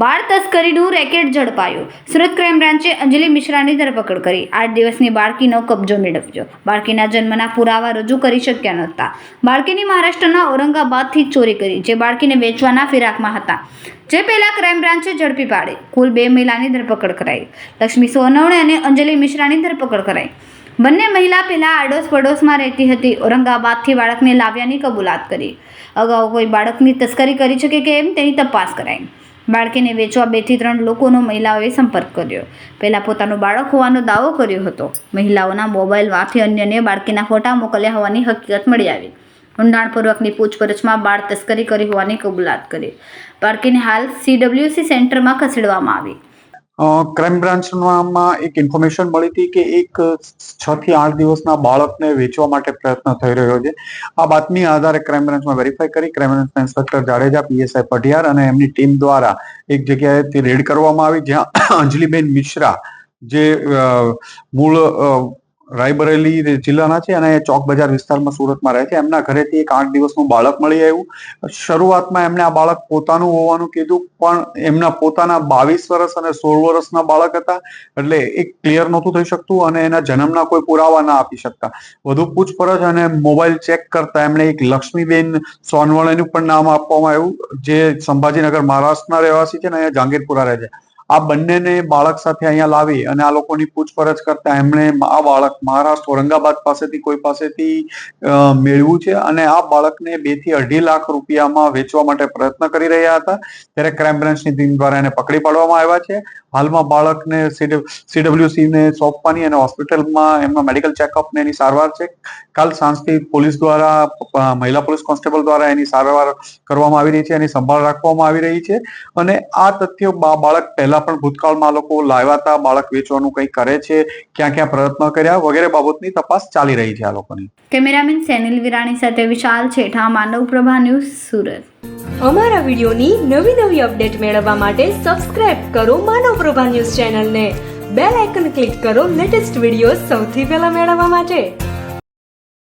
બાળ તસ્કરીનું રેકેટ ઝડપાયું. સુરત ક્રાઇમ બ્રાન્ચે અંજલિ મિશ્રાની ધરપકડ કરી. આઠ દિવસની બાળકીનો કબજો મેળવ્યો. બાળકીના જન્મના પુરાવા રજૂ કરી શક્યા નહોતા. બાળકીની મહારાષ્ટ્રના ઔરંગાબાદથી ચોરી કરી, જે બાળકીને વેચવાના ફિરાકમાં હતા. જે પહેલા ક્રાઇમ બ્રાન્ચે ઝડપી પાડી, કુલ બે મહિલાની ધરપકડ કરાઈ. લક્ષ્મી સોનવણે અને અંજલિ મિશ્રાની ધરપકડ કરાઈ. બંને મહિલા પહેલાં આડોશ પડોશમાં રહેતી હતી. ઔરંગાબાદથી બાળકને લાવ્યાની કબૂલાત કરી. અગાઉ કોઈ બાળકની તસ્કરી કરી શકે કે એમ તેની તપાસ કરાઈ. બાળકીને વેચવા બેથી ત્રણ લોકોનો મહિલાઓએ સંપર્ક કર્યો. પહેલાં પોતાનું બાળક હોવાનો દાવો કર્યો હતો. મહિલાઓના મોબાઈલમાંથી અન્યને બાળકીના ફોટા મોકલ્યા હોવાની હકીકત મળી આવી. ઊંડાણપૂર્વકની પૂછપરછમાં બાળ તસ્કરી કરી હોવાની કબૂલાત કરી. બાળકીને હાલ સીડબ્લ્યુસી સેન્ટરમાં ખસેડવામાં આવી. ક્રાઇમ બ્રાન્ચમાં એક ઇન્ફોર્મેશન મળી હતી કે એક છ થી આઠ દિવસના બાળકને વેચવા માટે પ્રયત્ન થઈ રહ્યો છે. આ બાતમી આધારે ક્રાઇમ બ્રાન્ચમાં વેરીફાઈ કરી ક્રાઇમ બ્રાન્ચના ઇન્સ્પેક્ટર જાડેજા પીએસઆઈ પઢિયાર અને એમની ટીમ દ્વારા એક જગ્યાએથી રેડ કરવામાં આવી, જ્યાં અંજલિબેન મિશ્રા જે મૂળ રાયબરેલી જિલ્લાના છે અને ચોક બજાર વિસ્તારમાં સુરતમાં રહે છે. એમના ઘરેથી એક આઠ દિવસનું બાળક મળી આવ્યું. શરૂઆતમાં એમને આ બાળક પોતાનું હોવાનું કીધું, પણ એમના પોતાના બાવીસ વર્ષ અને સોળ વર્ષના બાળક હતા. એટલે એક ક્લિયર નહોતું થઈ શકતું અને એના જન્મના કોઈ પુરાવા ના આપી શકતા. વધુ પૂછપરછ અને મોબાઈલ ચેક કરતા એમણે એક લક્ષ્મીબેન સોનવણેનું પણ નામ આપવામાં આવ્યું, જે સંભાજીનગર મહારાષ્ટ્રના રહેવાસી છે અને અહીંયા જાંગીરપુરા રહે છે. આ બંનેને બાળક સાથે અહીંયા લાવી અને આ લોકોની પૂછપરછ કરતા એમણે આ બાળક મહારાષ્ટ્ર ઔરંગાબાદ પાસેથી, કોઈ પાસેથી મેળવ્યું છે અને આ બાળકને બેથી અઢી લાખ રૂપિયામાં વેચવા માટે પ્રયત્ન કરી રહ્યા હતા. ત્યારે ક્રાઇમ બ્રાન્ચની ટીમ દ્વારા એને પકડી પાડવામાં આવ્યા છે. હાલમાં બાળકને સીડબ્લ્યુસી ને સોંપવાની અને હોસ્પિટલમાં એમના મેડિકલ ચેકઅપ ને એની સારવાર છે. કાલ સાંજથી પોલીસ દ્વારા મહિલા પોલીસ કોન્સ્ટેબલ દ્વારા એની સારવાર કરવામાં આવી રહી છે. એની સંભાળ રાખવામાં આવી રહી છે. અને આ તથ્યો બાળક પહેલા પણ ભૂતકાળમાં લોકો લાવ્યા હતા બાળક વેચવાનું કંઈ કરે છે ક્યાં ક્યાં પ્રયત્ન કર્યા વગેરે બાબતની તપાસ ચાલી રહી છે આ લોકોની. કેમેરામેન સેનિલ વિરાણી સાથે વિશાલ છેઠા માનવ પ્રભા ન્યૂઝ સુરત. અમારા વિડીયોની નવી નવી અપડેટ મેળવવા માટે સબસ્ક્રાઇબ કરો માનવ પ્રભા ન્યૂઝ ચેનલને. બેલ આઇકન ક્લિક કરો લેટેસ્ટ વીડિયો સૌથી પહેલા મેળવવા માટે.